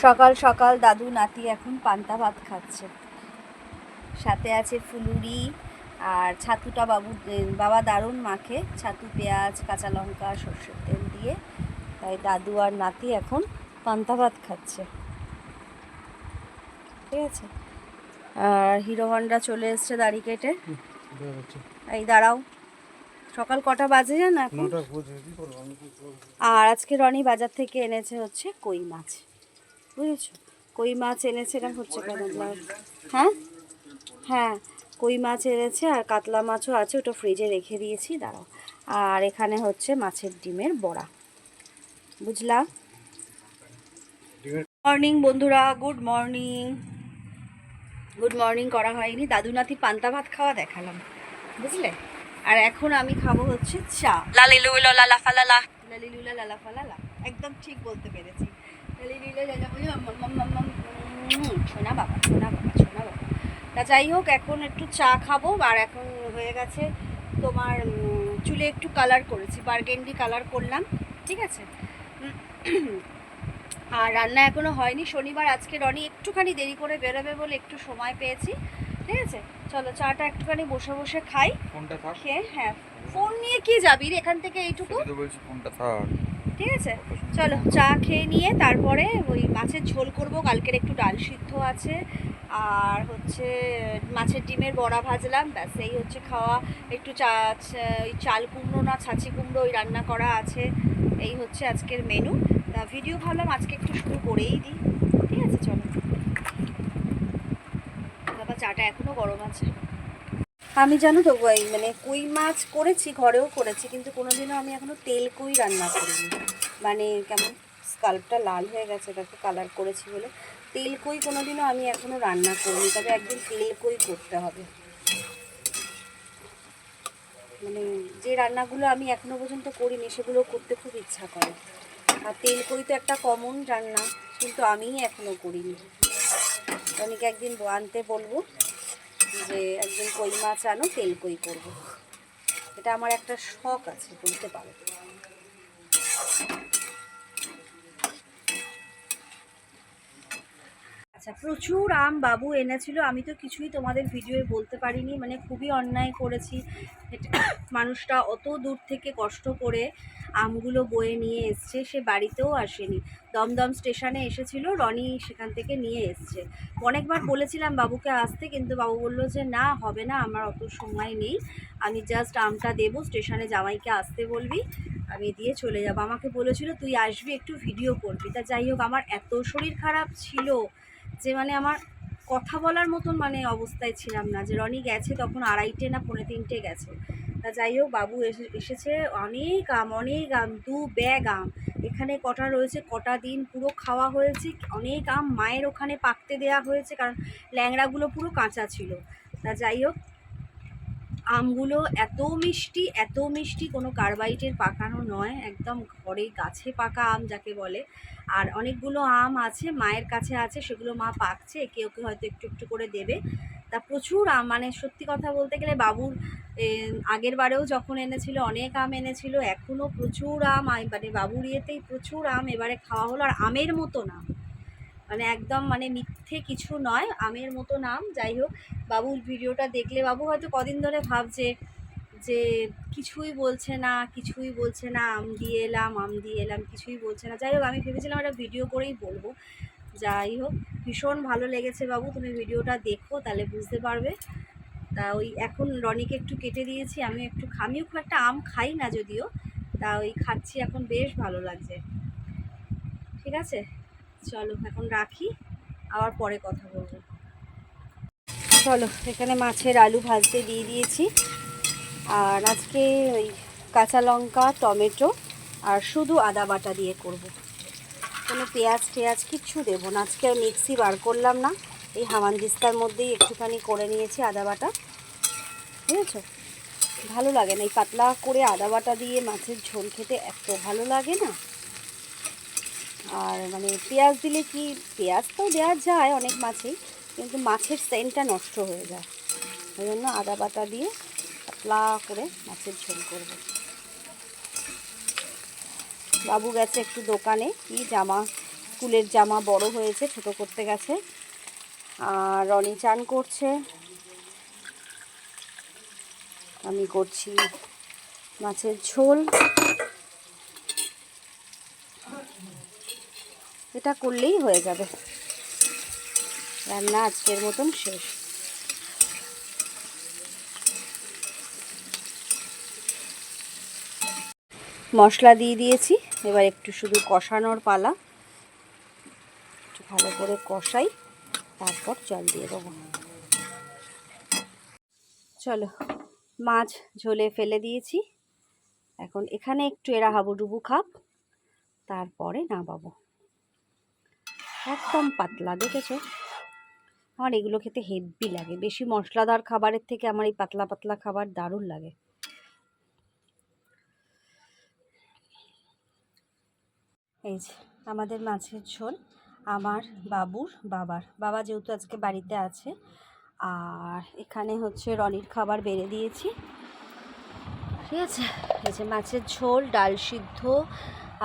সকাল সকাল দাদু নাতি এখন পান্তা ভাত খাচ্ছে। সাথে আছে ফুলুরি আর ছাতুটা বাবু বাবা দারুণ মাখে। ছাতু পেঁয়াজ কাঁচা লঙ্কা সর্ষের তেল দিয়ে। তাই দাদু আর নাতি এখন পান্তা ভাত খাচ্ছে। ঠিক আছে? আর হিরো হন্ডা চলে এসছে দাড়ি কেটে। এই দাঁড়াও। সকাল কটা বাজে জানো এখন? আর আজকে রনি বাজার থেকে এনেছে হচ্ছে কই মাছ। বুঝেছ? কই মাছ এনেছে এরকম হচ্ছে কেন? হ্যাঁ? হ্যাঁ কই মাছ এনেছে আর কাতলা মাছও আছে ওটা ফ্রিজে রেখে দিয়েছি দাঁড়াও। আর এখানে হচ্ছে মাছের ডিমের বড়া। বুঝলাম? মর্নিং বন্ধুরা গুড মর্নিং গুড মর্নিং করা হয়নি। দাদু নাতি পান্তা ভাত খাওয়া দেখালাম। বুঝলে? আর এখন আমি খাব হচ্ছে চা। লালিলুইলো লালাফালালা লালিলুলা লালা ফালালা একদম ঠিক বলতে পেরেছি। বাবা বাবা তা যাই হোক এখন একটু চা খাব আর এখন হয়ে গেছে তোমার চুলে একটু কালার করেছি বার্গেন্ডি কালার করলাম ঠিক আছে? আর রান্না এখনও হয়নি শনিবার আজকে রনি একটুখানি দেরি করে বেরোবে বলে একটু সময় পেয়েছি ঠিক আছে? চলো চাটা একটুখানি বসে বসে খাই ফোনটা থাক। হ্যাঁ ফোন নিয়ে কি যাবি রে এখান থেকে এইটুকু? বলছি ফোনটা থাক। ঠিক আছে? চলো, চা খেয়ে নিয়ে তারপরে ওই মাছের ঝোল করব। কালকের একটু ডাল সিদ্ধ আছে। আর হচ্ছে মাছের ডিমের বড়া ভাজলাম। ব্যাস, এই হচ্ছে খাওয়া। একটু চা ওই চাল কুমড়ো না, ছাঁচি কুমড়ো ওই রান্না করা আছে। এই হচ্ছে আজকের মেনু তা ভিডিও ভাবলাম আজকে একটু শুরু করেই দিই। ঠিক আছে, চলো। বাবা, চাটা এখনও গরম আছে। আমি জানো তো মানে কই মাছ করেছি, ঘরেও করেছি, কিন্তু কোনোদিনও আমি এখনও তেল কই রান্না করিনি। মানে কেমন স্কাল্পটা লাল হয়ে গেছে দেখো কালার করেছি বলে। তেল কই কোনোদিনও আমি এখনও রান্না করিনি, তবে একদিন তেল কই করতে হবে। মানে যে রান্নাগুলো আমি এখনও পর্যন্ত করিনি, সেগুলো করতে খুব ইচ্ছা করে। আর তেল কই তো একটা কমন রান্না, কিন্তু আমিই এখনও করিনি। অনেকে একদিন আনতে বলব যে, একদিন কই মাছ আনো, তেল কই করব। এটা আমার একটা শখ আছে, বলতে পারো। আচ্ছা প্রচুর আম বাবু এনেছিল। আমি তো কিছুই তোমাদের ভিডিওয়ে বলতে পারিনি। মানে খুবই অন্যায় করেছি। মানুষটা অত দূর থেকে কষ্ট করে আমগুলো বয়ে নিয়ে এসছে। সে বাড়িতেও আসেনি। দমদম স্টেশনে এসেছিল। রনি সেখান থেকে নিয়ে এসছে। অনেকবার বলেছিলাম বাবুকে আসতে, কিন্তু বাবু বলল যে, না, হবে না, আমার অত সময় নেই। আমি জাস্ট আমটা দেবো। স্টেশনে জামাইকে আসতে বলবি, আমি দিয়ে চলে যাব। আমাকে বলেছিল, তুই আসবি, একটু ভিডিও করবি। তা যাই হোক, আমার এত শরীর খারাপ ছিল। যে মানে আমার কথা বলার মতন মানে অবস্থায় ছিলাম না। যে রনি গেছে তখন আড়াইটে না পৌনে তিনটে গেছে। তা যাই হোক, বাবু এসে, এসেছে অনেক আম অনেক আম, দু ব্যাগ আম। এখানে কটা রয়েছে, কটা দিন পুরো খাওয়া হয়েছে, অনেক আম মায়ের ওখানে পাকতে দেয়া হয়েছে, কারণ ল্যাংড়াগুলো পুরো কাঁচা ছিল। তা যাই হোক আমগুলো এত মিষ্টি এত মিষ্টি কোনো কার্বাইটের পাকানো নয়, একদম ঘরে গাছে পাকা আম যাকে বলে। আর অনেকগুলো আম আছে, মায়ের কাছে আছে, সেগুলো মা পাকছে কেউ কেউ হয়তো একটু একটু করে দেবে। তা প্রচুর আম মানে সত্যি কথা বলতে গেলে বাবুর আগের বারেও যখন এনেছিল, অনেক আম এনেছিল এখনও প্রচুর আম মানে বাবুর ইয়েতেই প্রচুর আম এবারে খাওয়া হলো, আর আমের মতো না। মানে একদম মানে মিথ্যে কিছু নয়, আমের মতো নাম, যাই হোক। বাবুর ভিডিওটা দেখলে, বাবু হয়তো কদিন ধরে ভাবছে যে কিছুই বলছে না, কিছুই বলছে না, আম দিয়ে এলাম, আম দিয়ে এলাম, কিছুই বলছে না। যাই হোক, আমি ভেবেছিলাম একটা ভিডিও করেই বলব। যাই হোক, ভীষণ ভালো লেগেছে বাবু, তুমি ভিডিওটা দেখো, তাহলে বুঝতে পারবে। তা ওই এখন রনিকে একটু কেটে দিয়েছি আমি একটু খা- আমিও খুব একটা আম খাই না যদিও। তা ওই খাচ্ছি, এখন বেশ ভালো লাগছে। ঠিক আছে? চলো, এখন রাখি, আবার পরে কথা বলব। চলো, এখানে মাছের আলু ভাজতে দিয়ে দিয়েছি। আর আজকে ওই কাঁচা লঙ্কা, টমেটো, আর শুধু আদা বাটা দিয়ে করব। কোনো পেঁয়াজ টেয়াজ কিচ্ছু দেবো না। আজকে মিক্সি বার করলাম না। এই হামানদিস্তার মধ্যেই একটুখানি করে নিয়েছি আদা বাটা। বুঝেছ? ভালো লাগে না। এই পাতলা করে আদা বাটা দিয়ে মাছের ঝোল খেতে এত ভালো লাগে না। আর মানে পেঁয়াজ দিলে কি, পেঁয়াজ তো দেওয়া যায় অনেক মাছেই, কিন্তু মাছের সেন্টটা নষ্ট হয়ে যায়। ওই জন্য আদা বাটা দিয়ে পাতলা করে মাছের ঝোল করব। বাবু গেছে একটু দোকানে, কি জামা, স্কুলের জামা বড় হয়েছে, ছোট করতে গেছে। আর রনি চান করছে। আমি করছি মাছের ঝোল। এটা করলেই হয়ে যাবে। রান্না আজকের মতন শেষ। মশলা দিয়ে দিয়েছি, এবার একটু শুধু কষানোর পালা। একটু ভালো করে কষাই, তারপর জল দিয়ে দেবো। চলো, মাছ ঝোলে ফেলে দিয়েছি। এখন এখানে একটু এরা হাবুডুবু খাপ তারপরে না নামাবো। একদম পাতলা, দেখেছ? আমার এগুলো খেতে হেভি লাগে। বেশি মশলাদার খাবারের থেকে আমার এই পাতলা পাতলা খাবার দারুণ লাগে। এই যে, আমাদের মাছের ঝোল আমার বাবুর বাবার। বাবা যেহেতু আজকে বাড়িতে আছে, আর এখানে হচ্ছে রনির খাবার বেড়ে দিয়েছি। ঠিক আছে? এই যে মাছের ঝোল, ডাল সিদ্ধ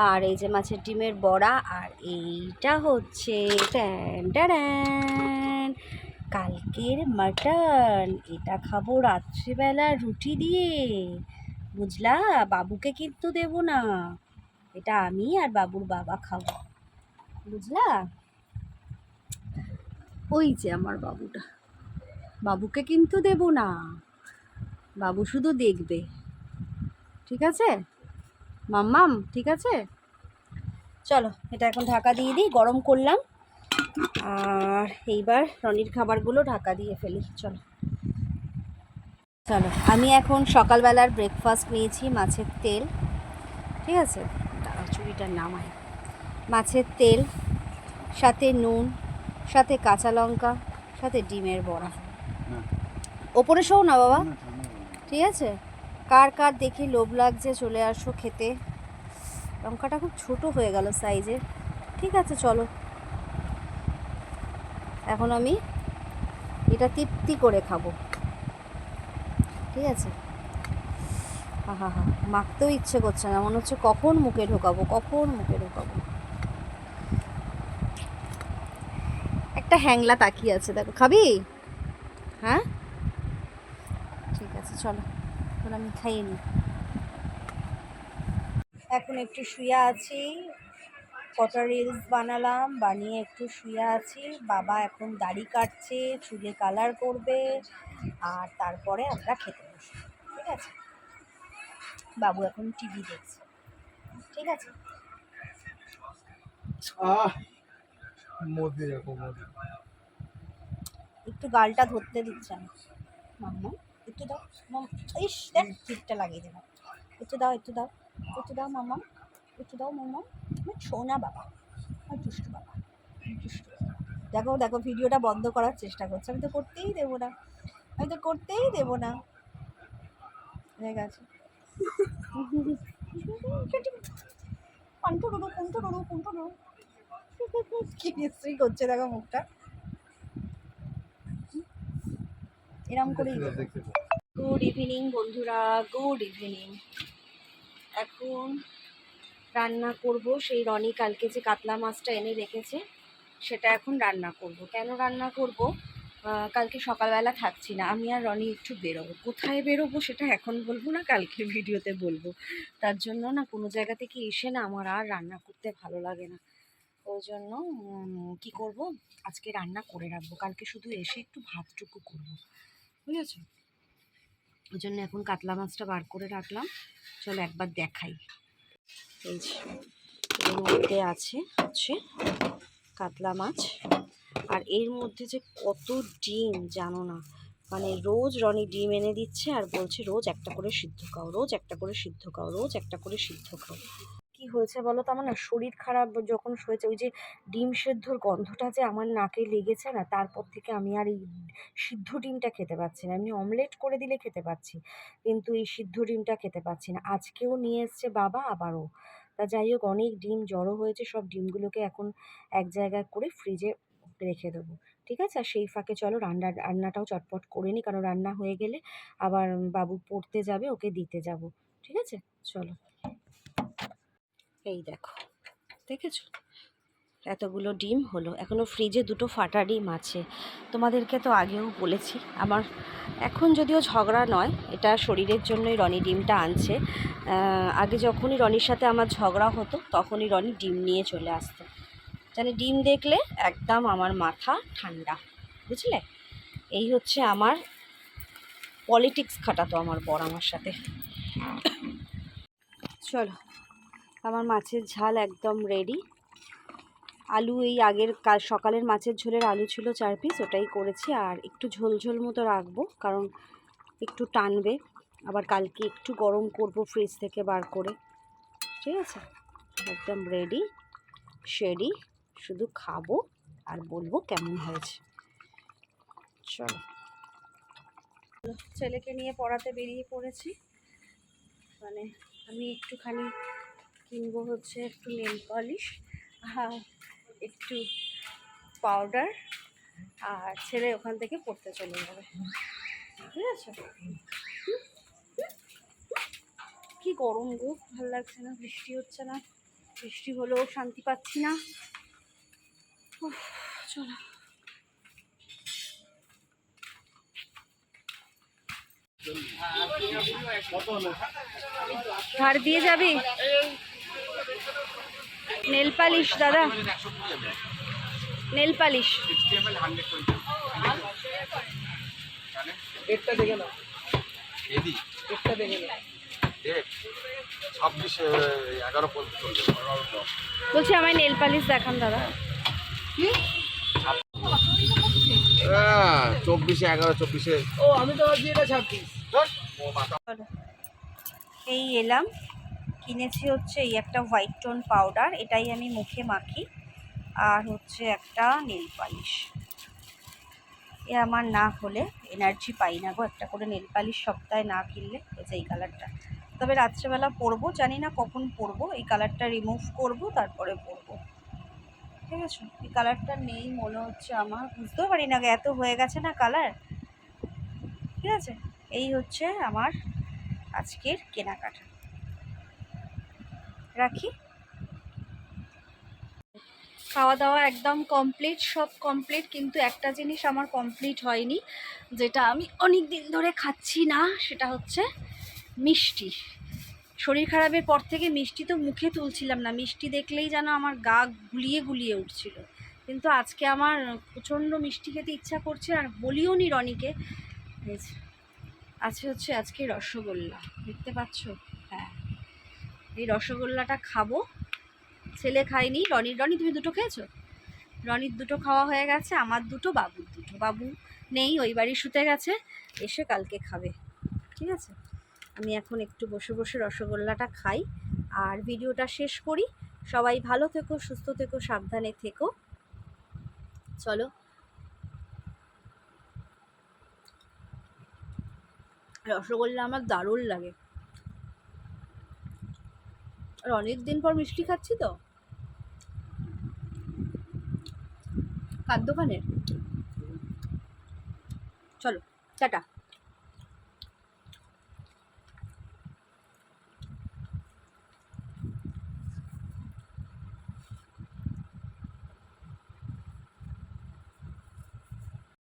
আর এই যে মাছের ডিমের বড়া, আর এইটা হচ্ছে কালকের মাটন, এটা খাব রাত্রিবেলা রুটি দিয়ে। বুঝলা? বাবুকে কিন্তু দেবো না। এটা আমি আর বাবুর বাবা খাব। বুঝলা? ওই যে আমার বাবুটা। বাবুকে কিন্তু দেব না। বাবু শুধু দেখবে। ঠিক আছে? মাম্মাম ঠিক আছে? চলো এটা এখন ঢাকা দিয়ে দিই গরম করলাম। আর এইবার রনির খাবারগুলো ঢাকা দিয়ে ফেলি চলো। চলো আমি এখন সকালবেলার ব্রেকফাস্ট নিয়েছি মাছের তেল ঠিক আছে? দাঁড়া চুড়িটার নামাই। মাছের তেল সাথে নুন সাথে কাঁচা লঙ্কা সাথে ডিমের বড়া। ওপরে শোও না বাবা। ঠিক আছে? কার কার দেখি লোভ লাগছে চলে আসো খেতে? লঙ্কাটা খুব ছোট হয়ে গেল সাইজে ঠিক আছে, চলো। এখন আমি এটা তৃপ্তি করে খাব। ঠিক আছে? হা হা হা, মাখতেও ইচ্ছে করছে না। মনে হচ্ছে কখন মুখে ঢোকাবো, কখন মুখে ঢোকাবো। একটা হ্যাংলা তাকিয়ে আছে, দেখো, খাবি? হ্যাঁ? ঠিক আছে, চলো। এখন আমি খাইয়ে নিই। এখন একটু শুয়ে আছি কটা রিলস বানালাম বানিয়ে একটু শুয়ে আছি। বাবা এখন দাড়ি কাটছে চুলে কালার করবে আর তারপরে আমরা খেতে বসবো ঠিক আছে? বাবু এখন টিভি দেখছে ঠিক আছে? একটু গালটা ধরতে দিচ্ছে না মাম্মা? একটু দাও মাম- ইস দেখ ঠিকটা লাগিয়ে দিলাম। একটু দাও একটু দাও একটু দাও মামা একটু দাও মামা। আমার সোনা বাবা আমার দুষ্টু বাবা দুষ্টু। দেখো দেখো ভিডিওটা বন্ধ করার চেষ্টা করছে। আমি তো করতেই দেবো না আমি তো করতেই দেবো না। হয়ে গেছে। কন্ট্রোল করো কন্ট্রোল করো কন্ট্রোল করো কি মিস্ত্রি করছে দেখো মুখটা। এরম করেই দেবো। গুড ইভিনিং বন্ধুরা। গুড ইভিনিং এখন রান্না করব। সেই রনি কালকে যে কাতলা মাছটা এনে রেখেছে, সেটা এখন রান্না করব। কেন রান্না করব? কালকে সকালবেলা থাকছি না। আমি আর রনি একটু বেরোবো। কোথায় বেরোবো সেটা এখন বলব না কালকে ভিডিওতে বলব। তার জন্য না কোনো জায়গা থেকে এসে না আমার আর রান্না করতে ভালো লাগে না। ওই জন্য কি করব? আজকে রান্না করে রাখব। কালকে শুধু এসে একটু ভাতটুকু করব। বুঝেছ? ওই জন্য এখন কাতলা মাছটা বার করে রাখলাম। চলো একবার দেখাই। এই এর মধ্যে আছে হচ্ছে কাতলা মাছ। আর এর মধ্যে যে কত ডিম জানো না? মানে রোজ রনি ডিম এনে দিচ্ছে আর বলছে, রোজ একটা করে সিদ্ধ খাও, রোজ একটা করে সিদ্ধ খাও, রোজ একটা করে সিদ্ধ খাও। হয়েছে বলো তো? আমার না শরীর খারাপ যখন হয়েছে, ওই যে ডিম সেদ্ধর গন্ধটা যে আমার নাকে লেগেছে না, তারপর থেকে আমি আর এই সিদ্ধ ডিমটা খেতে পাচ্ছি না। এমনি অমলেট করে দিলে খেতে পাচ্ছি, কিন্তু এই সিদ্ধ ডিমটা খেতে পাচ্ছি না। আজকেও নিয়ে এসছে বাবা, আবারও। তা যাই হোক, অনেক ডিম জড়ো হয়েছে, সব ডিমগুলোকে এখন এক জায়গায় করে ফ্রিজে রেখে দেবো। ঠিক আছে? আর সেই ফাঁকে চলো রান্না রান্নাটাও চটপট করে নিই, কারণ রান্না হয়ে গেলে আবার বাবু পড়তে যাবে, ওকে দিতে যাব। ঠিক আছে? চলো। এই দেখো, দেখেছ? এতগুলো ডিম হলো। এখনও ফ্রিজে দুটো ফাটা ডিম আছে। তোমাদেরকে তো আগেও বলেছি, আমার এখন যদিও ঝগড়া নয়, এটা শরীরের জন্যই রনি ডিমটা আনছে। আগে যখনই রনির সাথে আমার ঝগড়া হতো, তখনই রনি ডিম নিয়ে চলে আসতো। জানি ডিম দেখলে একদম আমার মাথা ঠান্ডা, বুঝলে? এই হচ্ছে আমার পলিটিক্স খাটাতো আমার বর আমার সাথে। চলো আমার মাছের ঝাল একদম রেডি আলু এই আগের কাল, সকালের মাছের ঝোলের আলু ছিল চার পিস ওটাই করেছি। আর একটু ঝোল ঝোল মতো রাখব, কারণ একটু টানবে। আবার কালকে একটু গরম করব ফ্রিজ থেকে বার করে। ঠিক আছে? একদম রেডি শেডি শুধু খাব আর বলব কেমন হয়েছে। চলো। ছেলেকে নিয়ে পড়াতে বেরিয়ে পড়েছি। মানে আমি একটুখানি কিনবো হচ্ছে একটু নেল পলিশ আর একটু পাউডার আর ছেলে ওখান থেকে পড়তে চলে যাবে। ঠিক আছে কি গরম গো ভালো লাগছে না বৃষ্টি হচ্ছে না বৃষ্টি হলেও শান্তি পাচ্ছি না। উফ, চলো। ধার দিয়ে যাবি? নেল পালিশ দাদা। নেল পালিশ ডেটটা দেখে নাও। এদি ডেটটা দেখে নাও। বলছি আমায় নেল পালিশ দেখান দাদা। চব্বিশে এগারো চব্বিশে। ও আমি তো ভাবছি এটা ছাব্বিশ। এই এলাম। কিনেছি হচ্ছে এই একটা হোয়াইট টোন পাউডার এটাই আমি মুখে মাখি। আর হচ্ছে একটা নেল পালিশ এ আমার না হলে এনার্জি পাই না গো, একটা করে নেল পালিশ সপ্তাহে না কিনলে, এই কালারটা তবে রাত্রেবেলা পরবো, জানি না কখন পরবো, এই কালারটা রিমুভ করব, তারপরে পরবো। ঠিক আছে? এই কালারটা নেই মনে হচ্ছে আমার, বুঝতেও পারি না এত হয়ে গেছে না কালার ঠিক আছে? এই হচ্ছে আমার আজকের কেনাকাটা। রাখি। খাওয়া দাওয়া একদম কমপ্লিট সব কমপ্লিট কিন্তু একটা জিনিস আমার কমপ্লিট হয়নি, যেটা আমি অনেক দিন ধরে খাচ্ছি না, সেটা হচ্ছে মিষ্টি। শরীর খারাপের পর থেকে মিষ্টি তো মুখে তুলছিলাম না, মিষ্টি দেখলেই যেন আমার গা গুলিয়ে গুলিয়ে উঠছিল। কিন্তু আজকে আমার প্রচণ্ড মিষ্টি খেতে ইচ্ছা করছে, আর বলিও নি রনিকে। আছে হচ্ছে আজকে রসগোল্লা, দেখতে পাচ্ছ? এই রসগোল্লাটা খাব। ছেলে খায়নি। রনির, রনি, তুমি দুটো খেয়েছো? রনির দুটো খাওয়া হয়ে গেছে, আমার দুটো, বাবুর দুটো। বাবু নেই, ওই বাড়ি শুতে গেছে, এসে কালকে খাবে। ঠিক আছে? আমি এখন একটু বসে বসে রসগোল্লাটা খাই। আর ভিডিওটা শেষ করি। সবাই ভালো থেকো, সুস্থ থেকো, সাবধানে থেকো। চলো। রসগোল্লা আমার দারুণ লাগে। আর অনেক দিন পর মিষ্টি খাচ্ছি তো। কার দোকানের? চলো টাটা।